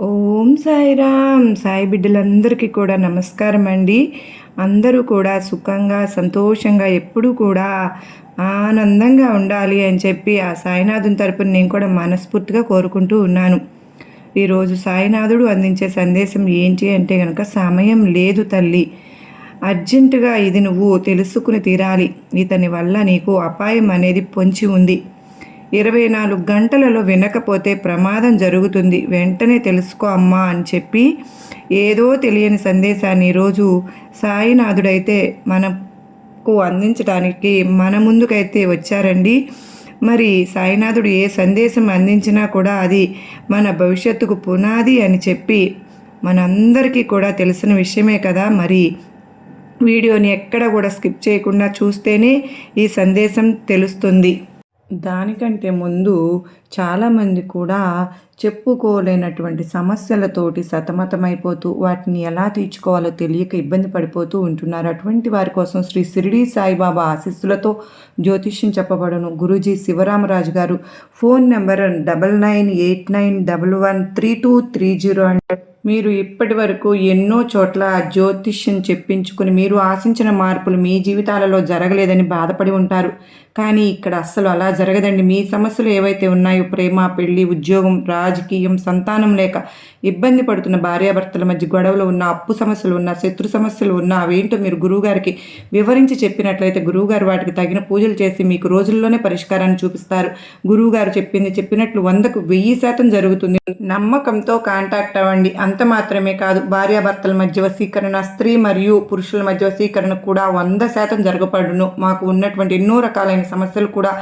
ఓం సాయిరామ్. సాయి బిడ్డలందరికీ కూడా నమస్కారం అండి. అందరూ కూడా సుఖంగా సంతోషంగా ఎప్పుడూ కూడా ఆనందంగా ఉండాలి అని చెప్పి ఆ సాయినాథుని తరపున నేను కూడా మనస్ఫూర్తిగా కోరుకుంటూ ఉన్నాను. ఈరోజు సాయినాథుడు అందించే సందేశం ఏంటి అంటే కనుక సమయం లేదు తల్లి. అర్జెంటుగా ఇది నువ్వు తెలుసుకుని తీరాలి. ఇతని వల్ల నీకు అపాయం అనేది పొంచి ఉంది. ఇరవై నాలుగు గంటలలో వినకపోతే ప్రమాదం జరుగుతుంది. వెంటనే తెలుసుకో అమ్మా అని చెప్పి ఏదో తెలియని సందేశాన్ని ఈరోజు సాయినాథుడైతే మనకు అందించడానికి మన ముందుకైతే వచ్చారండి. మరి సాయినాథుడు ఏ సందేశం అందించినా కూడా అది మన భవిష్యత్తుకు పునాది అని చెప్పి మనందరికీ కూడా తెలిసిన విషయమే కదా. మరి వీడియోని ఎక్కడ కూడా స్కిప్ చేయకుండా చూస్తేనే ఈ సందేశం తెలుస్తుంది. దానికంటే ముందు చాలామంది కూడా చెప్పుకోలేనటువంటి సమస్యలతోటి సతమతమైపోతూ వాటిని ఎలా తీర్చుకోవాలో తెలియక ఇబ్బంది పడిపోతూ ఉంటున్నారు. అటువంటి వారి కోసం శ్రీ షిరిడి సాయిబాబా ఆశీస్సులతో జ్యోతిష్యం చెప్పబడను. గురూజీ శివరామరాజు గారు phone number double nine eight nine double one three two three zero and మీరు ఇప్పటి వరకు ఎన్నో చోట్ల జ్యోతిష్యం చెప్పించుకుని మీరు ఆశించిన మార్పులు మీ జీవితాలలో జరగలేదని బాధపడి ఉంటారు. కానీ ఇక్కడ అస్సలు అలా జరగదండి. మీ సమస్యలు ఏవైతే ఉన్నాయో ప్రేమ పెళ్ళి ఉద్యోగం రాజకీయం సంతానం లేక ఇబ్బంది పడుతున్న భార్యాభర్తల మధ్య గొడవలు ఉన్న అప్పు సమస్యలు ఉన్న శత్రు సమస్యలు ఉన్న అవేంటో మీరు గురువుగారికి వివరించి చెప్పినట్లయితే గురువుగారు వాటికి తగిన పూజలు చేసి మీకు రోజుల్లోనే పరిష్కారాన్ని చూపిస్తారు. గురువుగారు చెప్పింది చెప్పినట్లు వందకు వెయ్యి శాతం జరుగుతుంది. నమ్మకంతో కాంటాక్ట్ అవ్వండి. అంత మాత్రమే కాదు భార్యాభర్తల మధ్య వశీకరణ స్త్రీ మరియు పురుషుల మధ్య వశీకరణ కూడా వంద శాతం జరగబడును. మాకు ఉన్నటువంటి ఎన్నో రకాలైన సమస్యలు కూడా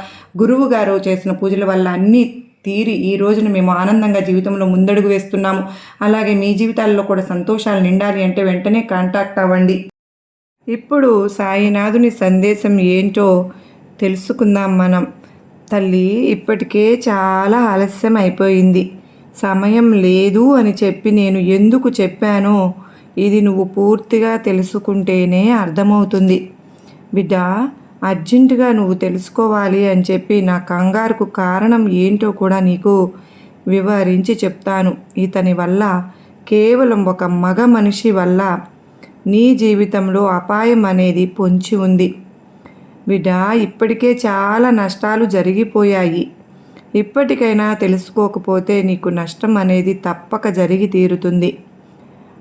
గురువు గారు చేసిన పూజల వల్ల అన్నీ తీరి ఈ రోజున మేము ఆనందంగా జీవితంలో ముందడుగు వేస్తున్నాము. అలాగే మీ జీవితాల్లో కూడా సంతోషాలు నిండాలి అంటే వెంటనే కాంటాక్ట్ అవ్వండి. ఇప్పుడు సాయినాథుని సందేశం ఏంటో తెలుసుకుందాం మనం. తల్లి ఇప్పటికే చాలా ఆలస్యం అయిపోయింది. సమయం లేదు అని చెప్పి నేను ఎందుకు చెప్పానో ఇది నువ్వు పూర్తిగా తెలుసుకుంటేనే అర్థమవుతుంది. బిడ్డ అర్జెంటుగా నువ్వు తెలుసుకోవాలి అని చెప్పి నా కంగారుకు కారణం ఏంటో కూడా నీకు వివరించి చెప్తాను. ఇతని వల్ల కేవలం ఒక మగ మనిషి వల్ల నీ జీవితంలో అపాయం అనేది పొంచి ఉంది. బిడ్డ ఇప్పటికే చాలా నష్టాలు జరిగిపోయాయి. ఇప్పటికైనా తెలుసుకోకపోతే నీకు నష్టం అనేది తప్పక జరిగి తీరుతుంది.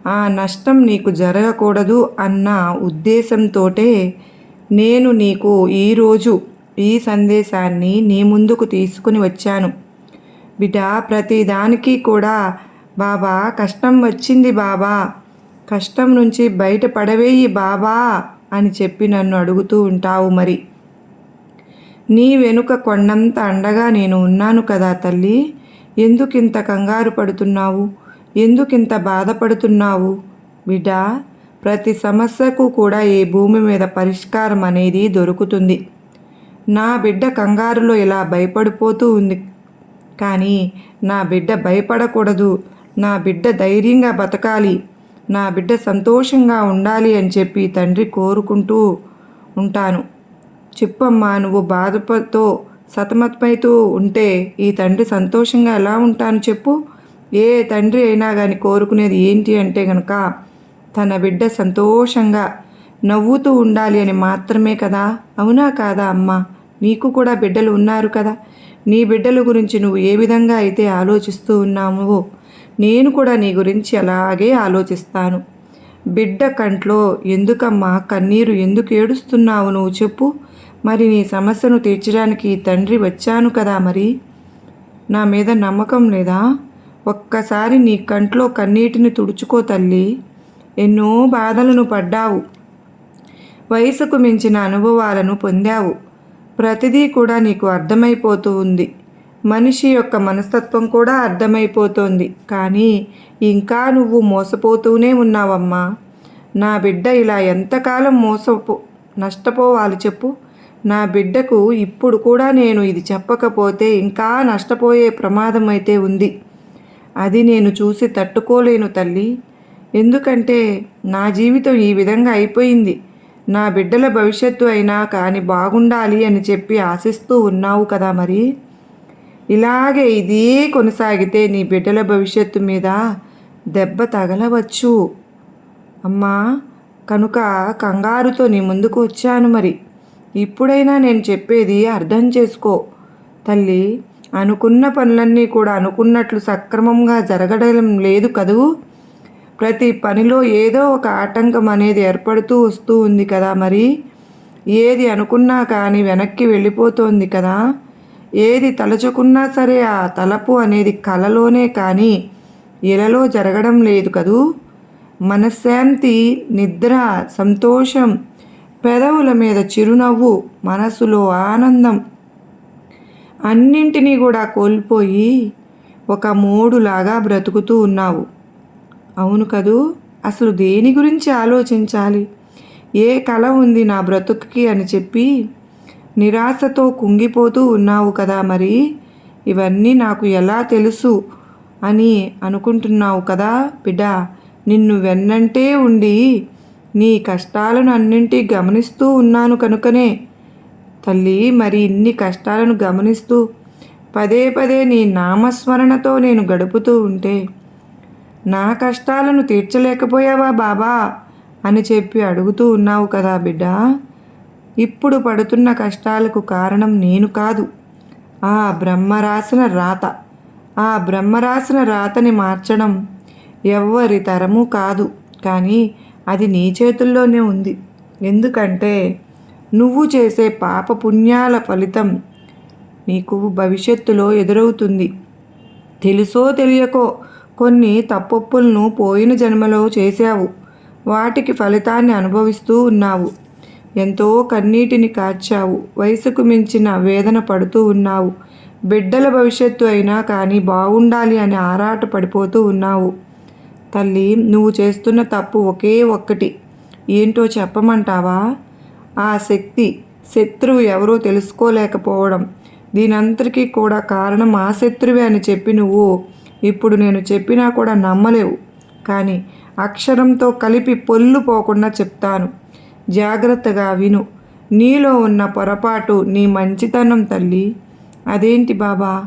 ఆ నష్టం నీకు జరగకూడదు అన్న ఉద్దేశంతోటే నేను నీకు ఈరోజు ఈ సందేశాన్ని నీ ముందుకు తీసుకుని వచ్చాను. బిడ్డ ప్రతిదానికి కూడా బాబా కష్టం వచ్చింది బాబా. కష్టం నుంచి బయటపడవేయి బాబా అని చెప్పి నన్ను అడుగుతూ ఉంటావు మరి. నీ వెనుక కొండంత అండగా నేను ఉన్నాను కదా తల్లి. ఎందుకింత కంగారు పడుతున్నావు? ఎందుకింత బాధపడుతున్నావు? బిడ్డ ప్రతి సమస్యకు కూడా ఈ భూమి మీద పరిష్కారం అనేది దొరుకుతుంది. నా బిడ్డ కంగారులో ఇలా భయపడిపోతూ ఉంది. కానీ నా బిడ్డ భయపడకూడదు. నా బిడ్డ ధైర్యంగా బతకాలి. నా బిడ్డ సంతోషంగా ఉండాలి అని చెప్పి తండ్రి కోరుకుంటూ ఉంటాను. చెప్పమ్మా నువ్వు బాధతో సతమతమైతూ ఉంటే ఈ తండ్రి సంతోషంగా ఎలా ఉంటాను చెప్పు. ఏ తండ్రి అయినా కానీ కోరుకునేది ఏంటి అంటే కనుక తన బిడ్డ సంతోషంగా నవ్వుతూ ఉండాలి అని మాత్రమే కదా? అవునా కాదా అమ్మ? నీకు కూడా బిడ్డలు ఉన్నారు కదా? నీ బిడ్డల గురించి నువ్వు ఏ విధంగా అయితే ఆలోచిస్తూ ఉన్నావో నేను కూడా నీ గురించి అలాగే ఆలోచిస్తాను. బిడ్డ కంట్లో ఎందుకమ్మా కన్నీరు ఎందుకు ఏడుస్తున్నావు నువ్వు చెప్పు. మరి నీ సమస్యను తీర్చడానికి తండ్రి వచ్చాను కదా మరి? నా మీద నమ్మకం లేదా? ఒక్కసారి నీ కంట్లో కన్నీటిని తుడుచుకో తల్లి. ఎన్నో బాధలను పడ్డావు. వయసుకు మించిన అనుభవాలను పొందావు. ప్రతిదీ కూడా నీకు అర్థమైపోతూ ఉంది. మనిషి యొక్క మనస్తత్వం కూడా అర్థమైపోతోంది. కానీ ఇంకా నువ్వు మోసపోతూనే ఉన్నావమ్మా. నా బిడ్డ ఇలా ఎంతకాలం మోసపో నష్టపోవాలి చెప్పు. నా బిడ్డకు ఇప్పుడు కూడా నేను ఇది చెప్పకపోతే ఇంకా నష్టపోయే ప్రమాదం అయితే ఉంది. అది నేను చూసి తట్టుకోలేను తల్లి. ఎందుకంటే నా జీవితం ఈ విధంగా అయిపోయింది. నా బిడ్డల భవిష్యత్తు అయినా కానీ బాగుండాలి అని చెప్పి ఆశిస్తూ ఉన్నావు కదా మరి? ఇలాగే ఇదే కొనసాగితే నీ బిడ్డల భవిష్యత్తు మీద దెబ్బ తగలవచ్చు. అమ్మా కనుక కంగారుతో నీ ముందుకు వచ్చాను మరి. ఇప్పుడైనా నేను చెప్పేది అర్థం చేసుకో. తల్లి అనుకున్న పనులన్నీ కూడా అనుకున్నట్లు సక్రమంగా జరగడం లేదు కదూ? ప్రతి పనిలో ఏదో ఒక ఆటంకం అనేది ఏర్పడుతూ వస్తూ ఉంది కదా మరి? ఏది అనుకున్నా కానీ వెనక్కి వెళ్ళిపోతోంది కదా? ఏది తలచుకున్నా సరే ఆ తలపు అనేది కలలోనే కానీ ఇలలో జరగడం లేదు కదూ? మనశ్శాంతి నిద్ర సంతోషం పెదవుల మీద చిరునవ్వు మనసులో ఆనందం అన్నింటినీ కూడా కోల్పోయి ఒక మూడులాగా బ్రతుకుతూ ఉన్నావు. అవును కదూ? అసలు దేని గురించి ఆలోచించాలి? ఏ కళ ఉంది నా బ్రతుకుకి అని చెప్పి నిరాశతో కుంగిపోతూ ఉన్నావు కదా మరి? ఇవన్నీ నాకు ఎలా తెలుసు అని అనుకుంటున్నావు కదా బిడ్డ? నిన్ను వెన్నంటే ఉండి నీ కష్టాలను అన్నింటి గమనిస్తూ ఉన్నాను కనుకనే. తల్లి మరి ఇన్ని కష్టాలను గమనిస్తూ పదే పదే నీ నామస్మరణతో నేను గడుపుతూ ఉంటే నా కష్టాలను తీర్చలేకపోయావా బాబా? అని చెప్పి అడుగుతూ ఉన్నావు కదా బిడ్డ. ఇప్పుడు పడుతున్న కష్టాలకు కారణం నేను కాదు. ఆ బ్రహ్మరాసిన రాత. ఆ బ్రహ్మరాసిన రాతని మార్చడం ఎవ్వరి తరము కాదు. కానీ అది నీ చేతుల్లోనే ఉంది. ఎందుకంటే నువ్వు చేసే పాప పుణ్యాల ఫలితం నీకు భవిష్యత్తులో ఎదురవుతుంది. తెలుసో తెలియకో కొన్ని తప్పొప్పులను పోయిన జన్మలో చేశావు. వాటికి ఫలితాన్ని అనుభవిస్తూ ఉన్నావు. ఎంతో కన్నీటిని కార్చావు. వయసుకు మించిన వేదన పడుతూ ఉన్నావు. బిడ్డల భవిష్యత్తు అయినా కానీ బాగుండాలి అని ఆరాట పడిపోతూ ఉన్నావు. తల్లి నువ్వు చేస్తున్న తప్పు ఒకే ఒక్కటి. ఏంటో చెప్పమంటావా? ఆ శక్తి శత్రువు ఎవరో తెలుసుకోలేకపోవడం. దీనంతటికీ కూడా కారణం ఆ శత్రువే అని చెప్పి నువ్వు ఇప్పుడు నేను చెప్పినా కూడా నమ్మలేవు. కానీ అక్షరంతో కలిపి పొల్లు పోకుండా చెప్తాను. జాగ్రత్తగా విను. నీలో ఉన్న పొరపాటు నీ మంచితనం తల్లి. అదేంటి బాబా?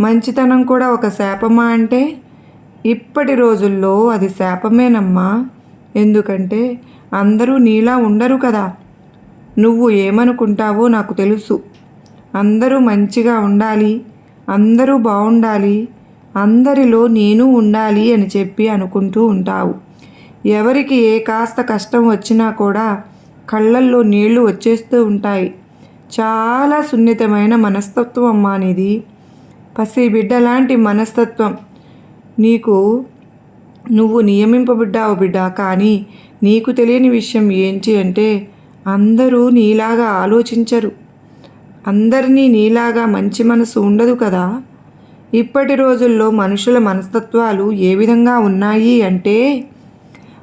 మంచితనం కూడా ఒక శాపమా అంటే? ఇప్పటి రోజుల్లో అది శాపమేనమ్మా. ఎందుకంటే అందరూ నీలా ఉండరు కదా. నువ్వు ఏమనుకుంటావో నాకు తెలుసు. అందరూ మంచిగా ఉండాలి. అందరూ బాగుండాలి అందరిలో నేను ఉండాలి అని చెప్పి అనుకుంటూ ఉంటావు. ఎవరికి ఏ కాస్త కష్టం వచ్చినా కూడా కళ్ళల్లో నీళ్ళు వచ్చేస్తూ ఉంటాయి. చాలా సున్నితమైన మనస్తత్వం అమ్మా నీది పసి బిడ్డ లాంటి మనస్తత్వం. నీకు నువ్వు నియమింపబడ్డావు బిడ్డ కానీ నీకు తెలియని విషయం ఏంటి అంటే అందరూ నీలాగా ఆలోచించరు. అందరినీ నీలాగా మంచి మనసు ఉండదు కదా? ఇప్పటి రోజుల్లో మనుషుల మనస్తత్వాలు ఏ విధంగా ఉన్నాయి అంటే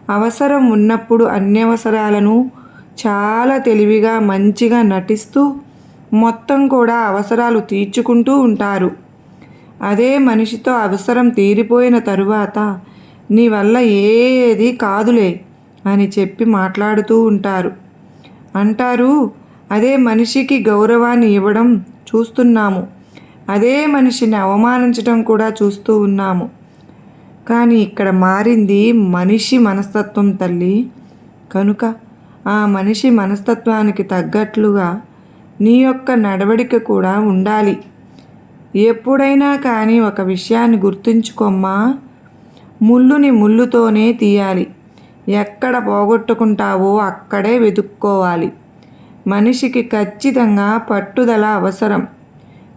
అవసరం ఉన్నప్పుడు అన్యవసరాలను చాలా తెలివిగా మంచిగా నటిస్తూ మొత్తం కూడా అవసరాలు తీర్చుకుంటూ ఉంటారు. అదే మనిషితో అవసరం తీరిపోయిన తరువాత నీ వల్ల ఏది కాదులే అని చెప్పి మాట్లాడుతూ ఉంటారు. అంటారు అదే మనిషికి గౌరవాన్ని ఇవ్వడం చూస్తున్నాము. అదే మనిషిని అవమానించడం కూడా చూస్తూ ఉన్నాము. కానీ ఇక్కడ మారింది మనిషి మనస్తత్వం తల్లి. కనుక ఆ మనిషి మనస్తత్వానికి తగ్గట్లుగా నీ యొక్క నడవడిక కూడా ఉండాలి. ఎప్పుడైనా కానీ ఒక విషయాన్ని గుర్తుంచుకోమ్మా. ముళ్ళుని ముళ్ళుతోనే తీయాలి. ఎక్కడ పోగొట్టుకుంటావో అక్కడే వెతుక్కోవాలి. మనిషికి ఖచ్చితంగా పట్టుదల అవసరం.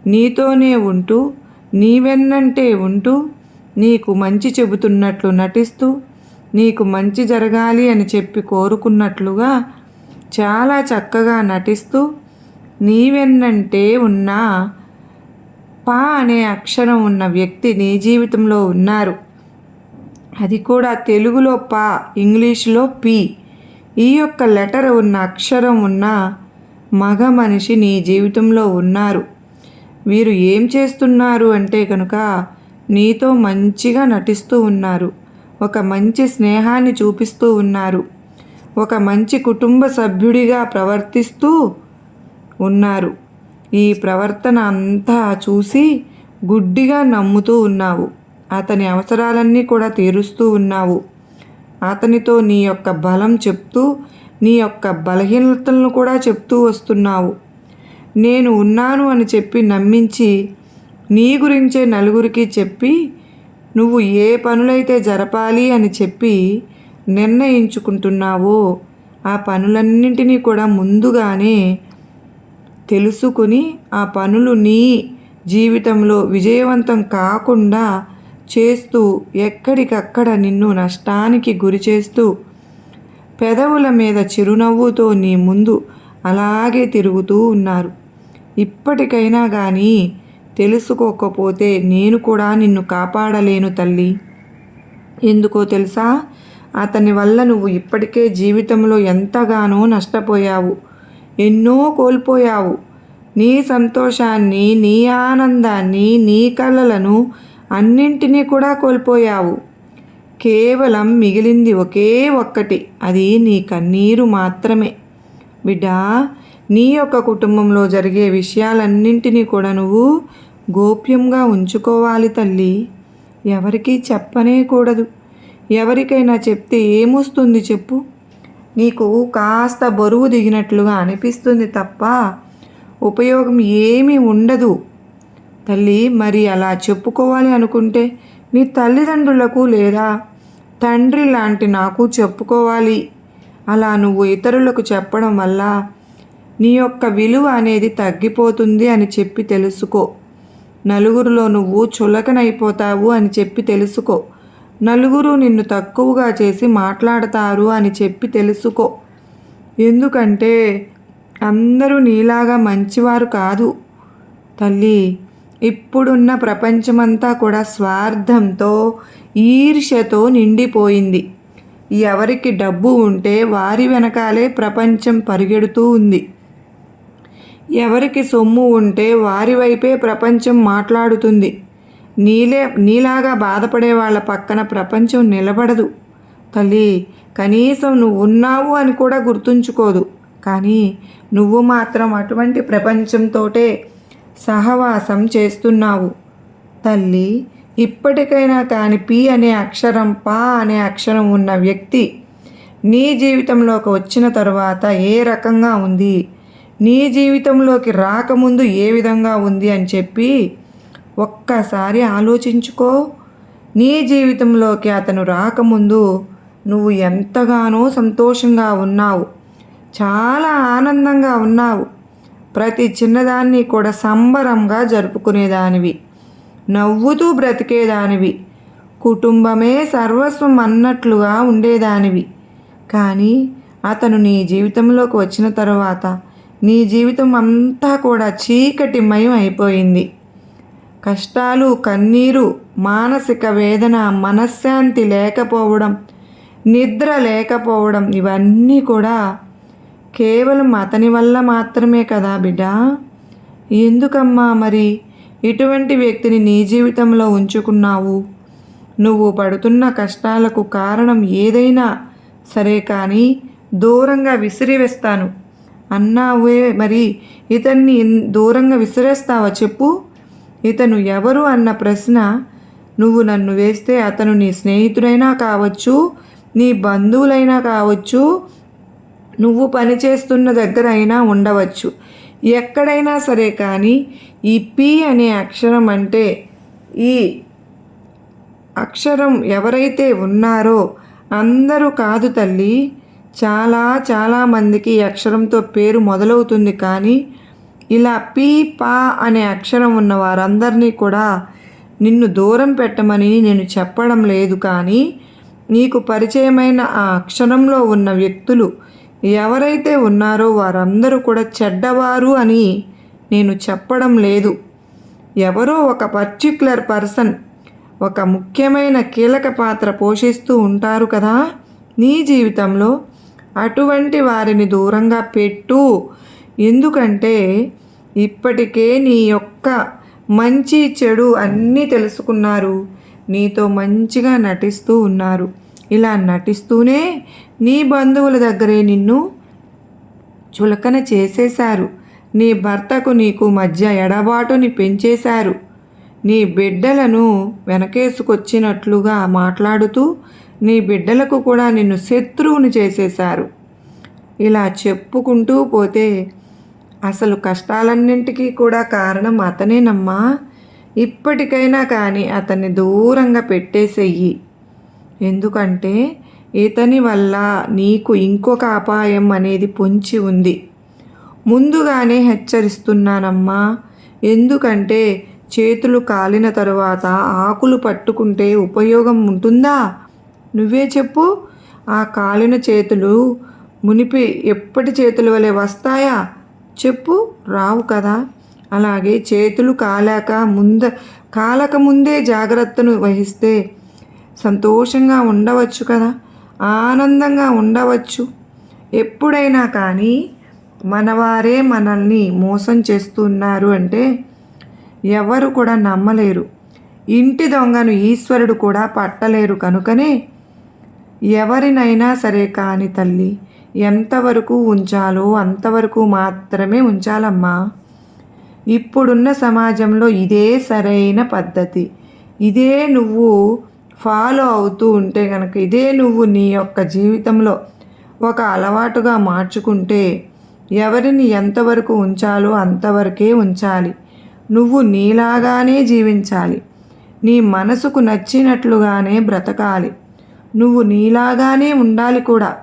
నీతోనే ఉంటూ నీవెన్నంటే ఉంటూ నీకు మంచి చెబుతున్నట్లు నటిస్తూ నీకు మంచి జరగాలి అని చెప్పి కోరుకున్నట్లుగా చాలా చక్కగా నటిస్తూ నీవెన్నంటే ఉన్న పా అనే అక్షరం ఉన్న వ్యక్తి నీ జీవితంలో ఉన్నారు. అది కూడా తెలుగులో పా ఇంగ్లీష్లో పి. ఈ యొక్క లెటర్ ఉన్న అక్షరం ఉన్న మగ మనిషి నీ జీవితంలో ఉన్నారు. వీరు ఏం చేస్తున్నారు అంటే కనుక నీతో మంచిగా నటిస్తూ ఉన్నారు. ఒక మంచి స్నేహాన్ని చూపిస్తూ ఉన్నారు. ఒక మంచి కుటుంబ సభ్యుడిగా ప్రవర్తిస్తూ ఉన్నారు. ఈ ప్రవర్తన అంతా చూసి గుడ్డిగా నమ్ముతూ ఉన్నావు. అతని అవసరాలన్నీ కూడా తీరుస్తూ ఉన్నావు. అతనితో నీ యొక్క బలం చెప్తూ నీ యొక్క బలహీనతలను కూడా చెప్తూ వస్తున్నావు. నేను ఉన్నాను అని చెప్పి నమ్మించి నీ గురించే నలుగురికి చెప్పి నువ్వు ఏ పనులైతే జరపాలి అని చెప్పి నిర్ణయించుకుంటున్నావో ఆ పనులన్నింటినీ కూడా ముందుగానే తెలుసుకుని ఆ పనులు నీ జీవితంలో విజయవంతం కాకుండా చేస్తూ ఎక్కడికక్కడ నిన్ను నష్టానికి గురి చేస్తూ పెదవుల మీద చిరునవ్వుతో నీ ముందు అలాగే తిరుగుతూ ఉన్నారు. ఇప్పటికైనా కానీ తెలుసుకోకపోతే నేను కూడా నిన్ను కాపాడలేను తల్లి. ఎందుకో తెలుసా? అతని వల్ల నువ్వు ఇప్పటికే జీవితంలో ఎంతగానో నష్టపోయావు. ఎన్నో కోల్పోయావు. నీ సంతోషాన్ని నీ ఆనందాన్ని నీ కళలను అన్నింటినీ కూడా కోల్పోయావు. కేవలం మిగిలింది ఒకే ఒక్కటి. అది నీ కన్నీరు మాత్రమే. బిడ్డా నీ యొక్క కుటుంబంలో జరిగే విషయాలన్నింటినీ కూడా నువ్వు గోప్యంగా ఉంచుకోవాలి తల్లి. ఎవరికీ చెప్పనే కూడదు ఎవరికైనా చెప్తే ఏమొస్తుంది చెప్పు. నీకు కాస్త బరువు దిగినట్లుగా అనిపిస్తుంది తప్ప ఉపయోగం ఏమీ ఉండదు. తల్లి మరి అలా చెప్పుకోవాలి అనుకుంటే నీ తల్లిదండ్రులకు లేదా తండ్రి లాంటి నాకు చెప్పుకోవాలి. అలా నువ్వు ఇతరులకు చెప్పడం వల్ల నీ యొక్క విలువ అనేది తగ్గిపోతుంది అని చెప్పి తెలుసుకో. నలుగురిలో నువ్వు చులకనైపోతావు అని చెప్పి తెలుసుకో. నలుగురు నిన్ను తక్కువగా చేసి మాట్లాడతారు అని చెప్పి తెలుసుకో. ఎందుకంటే అందరూ నీలాగా మంచివారు కాదు. తల్లి ఇప్పుడున్న ప్రపంచమంతా కూడా స్వార్థంతో ఈర్ష్యతో నిండిపోయింది. ఎవరికి డబ్బు ఉంటే వారి వెనకాలే ప్రపంచం పరిగెడుతూ ఉంది. ఎవరికి సొమ్ము ఉంటే వారి వైపే ప్రపంచం మాట్లాడుతుంది. నీలే నీలాగా బాధపడే వాళ్ళ పక్కన ప్రపంచం నిలబడదు. తల్లి కనీసం నువ్వు ఉన్నావు అని కూడా గుర్తుంచుకోదు. కానీ నువ్వు మాత్రం అటువంటి ప్రపంచంతోటే సహవాసం చేస్తున్నావు. తల్లి ఇప్పటికైనా కాని పి అనే అక్షరం పా అనే అక్షరం ఉన్న వ్యక్తి నీ జీవితంలోకి వచ్చిన తరువాత ఏ రకంగా ఉంది? నీ జీవితంలోకి రాకముందు ఏ విధంగా ఉంది అని చెప్పి ఒక్కసారి ఆలోచించుకో. నీ జీవితంలోకి అతను రాకముందు నువ్వు ఎంతగానో సంతోషంగా ఉన్నావు. చాలా ఆనందంగా ఉన్నావు. ప్రతి చిన్నదాన్ని కూడా సంబరంగా జరుపుకునేదానివి. నవ్వుతూ బ్రతికేదానివి. కుటుంబమే సర్వస్వం అన్నట్లుగా ఉండేదానివి. కానీ అతను నీ జీవితంలోకి వచ్చిన తర్వాత నీ జీవితం అంతా కూడా చీకటిమయం అయిపోయింది. కష్టాలు కన్నీరు మానసిక వేదన మనశ్శాంతి లేకపోవడం నిద్ర లేకపోవడం ఇవన్నీ కూడా కేవలం అతని వల్ల మాత్రమే కదా బిడ్డ? ఎందుకమ్మా మరి ఇటువంటి వ్యక్తిని నీ జీవితంలో ఉంచుకున్నావు? నువ్వు పడుతున్న కష్టాలకు కారణం ఏదైనా సరే కానీ దూరంగా విసిరివేస్తాను. అన్నావే మరి ఇతన్ని దూరంగా విసిరేస్తావా చెప్పు. ఇతను ఎవరు అన్న ప్రశ్న నువ్వు నన్ను వేస్తే అతను నీ స్నేహితుడైనా కావచ్చు నీ బంధువులైనా కావచ్చు నువ్వు పనిచేస్తున్న దగ్గర అయినా ఉండవచ్చు. ఎక్కడైనా సరే కానీ ఈ పి అనే అక్షరం అంటే ఈ అక్షరం ఎవరైతే ఉన్నారో అందరూ కాదు తల్లి. చాలా చాలామందికి ఈ అక్షరంతో పేరు మొదలవుతుంది కానీ ఇలా పీ పా అనే అక్షరం ఉన్న వారందరినీ కూడా నిన్ను దూరం పెట్టమని నేను చెప్పడం లేదు కానీ నీకు పరిచయమైన ఆ అక్షరంలో ఉన్న వ్యక్తులు ఎవరైతే ఉన్నారో వారందరూ కూడా చెడ్డవారు అని నేను చెప్పడం లేదు. ఎవరో ఒక పర్టిక్యులర్ పర్సన్ ఒక ముఖ్యమైన కీలక పాత్ర పోషిస్తూ ఉంటారు కదా. నీ జీవితంలో అటువంటి వారిని దూరంగా పెట్టు. ఎందుకంటే ఇప్పటికే నీ యొక్క మంచి చెడు అన్నీ తెలుసుకున్నారు. నీతో మంచిగా నటిస్తూ ఉన్నారు. ఇలా నటిస్తూనే నీ బంధువుల దగ్గరే నిన్ను చులకన చేసేశారు. నీ భర్తకు నీకు మధ్య ఎడబాటుని పెంచేశారు. నీ బిడ్డలను వెనకేసుకొచ్చినట్లుగా మాట్లాడుతూ నీ బిడ్డలకు కూడా నిన్ను శత్రువుని చేసేశారు. ఇలా చెప్పుకుంటూ పోతే అసలు కష్టాలన్నింటికీ కూడా కారణం అతనేనమ్మా. ఇప్పటికైనా కానీ అతన్ని దూరంగా పెట్టేసేయి. ఎందుకంటే ఇతని వల్ల నీకు ఇంకొక అపాయం అనేది పొంచి ఉంది. ముందుగానే హెచ్చరిస్తున్నానమ్మా. ఎందుకంటే చేతులు కాలిన తరువాత ఆకులు పట్టుకుంటే ఉపయోగం ఉంటుందా? నువ్వే చెప్పు. ఆ కాలిన చేతులు మునిపి ఎప్పటి చేతుల వలె వస్తాయా? చెప్పు రావు కదా. అలాగే చేతులు కాలాక ముంద కాలక ముందే జాగ్రత్తను వహిస్తే సంతోషంగా ఉండవచ్చు కదా. ఆనందంగా ఉండవచ్చు. ఎప్పుడైనా కానీ మనవారే మనల్ని మోసం చేస్తున్నారు అంటే ఎవరు కూడా నమ్మలేరు. ఇంటి దొంగను ఈశ్వరుడు కూడా పట్టలేరు కనుకనే ఎవరినైనా సరే కాని తల్లి ఎంతవరకు ఉంచాలో అంతవరకు మాత్రమే ఉంచాలమ్మా. ఇప్పుడున్న సమాజంలో ఇదే సరైన పద్ధతి. ఇదే నువ్వు ఫాలో అవుతూ ఉంటే కనుక ఇదే నువ్వు నీ యొక్క జీవితంలో ఒక అలవాటుగా మార్చుకుంటే ఎవరిని ఎంతవరకు ఉంచాలో అంతవరకే ఉంచాలి. నువ్వు నీలాగానే జీవించాలి. నీ మనసుకు నచ్చినట్లుగానే బ్రతకాలి. నువ్వు నీలాగానే ఉండాలి కూడా.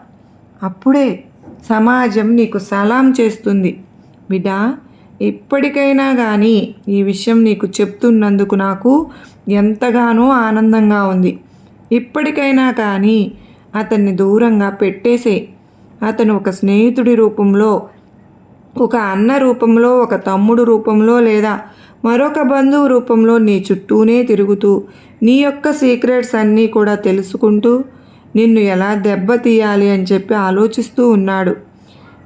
అప్పుడే సమాజం నీకు సలాం చేస్తుంది. బిడ్డా ఇప్పటికైనా కానీ ఈ విషయం నీకు చెప్తున్నందుకు నాకు ఎంతగానో ఆనందంగా ఉంది. ఇప్పటికైనా కానీ అతన్ని దూరంగా పెట్టేసే అతను ఒక స్నేహితుడి రూపంలో ఒక అన్న రూపంలో ఒక తమ్ముడు రూపంలో లేదా మరొక బంధువు రూపంలో నీ చుట్టూనే తిరుగుతూ నీ యొక్క సీక్రెట్స్ అన్నీ కూడా తెలుసుకుంటూ నిన్ను ఎలా దెబ్బతీయాలి అని చెప్పి ఆలోచిస్తూ ఉన్నాడు.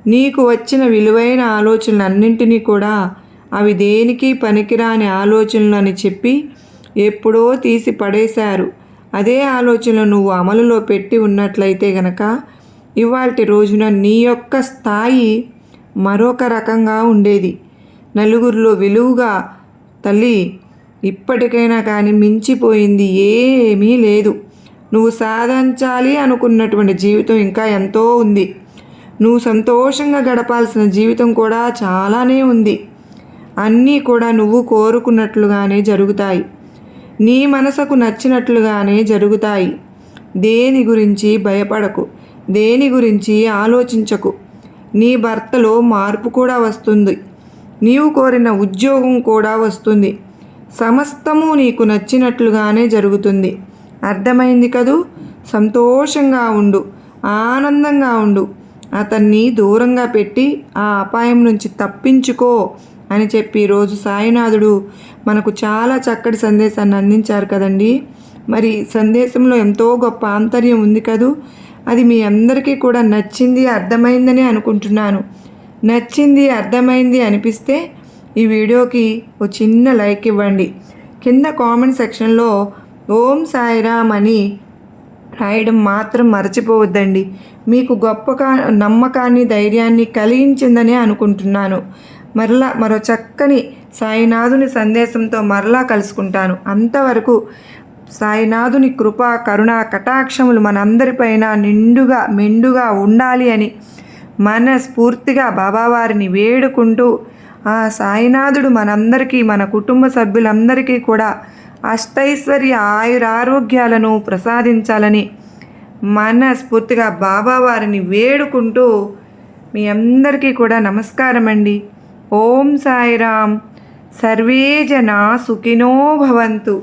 నీకు వచ్చిన విలువైన ఆలోచనలన్నింటినీ కూడా అవి దేనికి పనికిరాని ఆలోచనలు అని చెప్పి ఎప్పుడో తీసి పడేశారు. అదే ఆలోచనలు నువ్వు అమలులో పెట్టి ఉన్నట్లయితే గనక ఇవాటి రోజున నీ యొక్క స్థాయి మరొక రకంగా ఉండేది. నలుగురిలో విలువగా తల్లి ఇప్పటికైనా కానీ మించిపోయింది ఏమీ లేదు. నువ్వు సాధించాలి అనుకున్నటువంటి జీవితం ఇంకా ఎంతో ఉంది. నువ్వు సంతోషంగా గడపాల్సిన జీవితం కూడా చాలానే ఉంది. అన్నీ కూడా నువ్వు కోరుకున్నట్లుగానే జరుగుతాయి. నీ మనసుకు నచ్చినట్లుగానే జరుగుతాయి. దేని గురించి భయపడకు. దేని గురించి ఆలోచించకు. నీ భర్తలో మార్పు కూడా వస్తుంది. నీవు కోరిన ఉద్యోగం కూడా వస్తుంది. సమస్తము నీకు నచ్చినట్లుగానే జరుగుతుంది. అర్థమైంది కదూ? సంతోషంగా ఉండు. ఆనందంగా ఉండు. అతన్ని దూరంగా పెట్టి ఆ అపాయం నుంచి తప్పించుకో అని చెప్పి రోజు సాయినాథుడు మనకు చాలా చక్కటి సందేశాన్ని అందించారు కదండి. మరి సందేశంలో ఎంతో గొప్ప ఆంతర్యం ఉంది కదూ? అది మీ అందరికీ కూడా నచ్చింది అర్థమైందని అనుకుంటున్నాను. నచ్చింది అర్థమైంది అనిపిస్తే ఈ వీడియోకి ఒక చిన్న లైక్ ఇవ్వండి. కింద కామెంట్ సెక్షన్లో ఓం సాయిరామ్ అని రాయడం మాత్రం మర్చిపోవద్దండి. మీకు గొప్ప నమ్మకాన్ని ధైర్యాన్ని కలిగించిందని అనుకుంటున్నాను. మరలా మరో చక్కని సాయినాథుని సందేశంతో మరలా కలుసుకుంటాను. అంతవరకు సాయినాథుని కృప కరుణ కటాక్షములు మనందరిపైన నిండుగా మెండుగా ఉండాలి అని మనస్ఫూర్తిగా బాబావారిని వేడుకుంటూ ఆ సాయినాథుడు మనందరికీ మన కుటుంబ సభ్యులందరికీ కూడా అష్టైశ్వర్య ఆయురారోగ్యాలను ప్రసాదించాలని మనస్ఫూర్తిగా బాబావారిని వేడుకుంటూ మీ అందరికీ కూడా నమస్కారం అండి ఓం సాయిరామ్. సర్వే జనా సుఖినో భవంతు.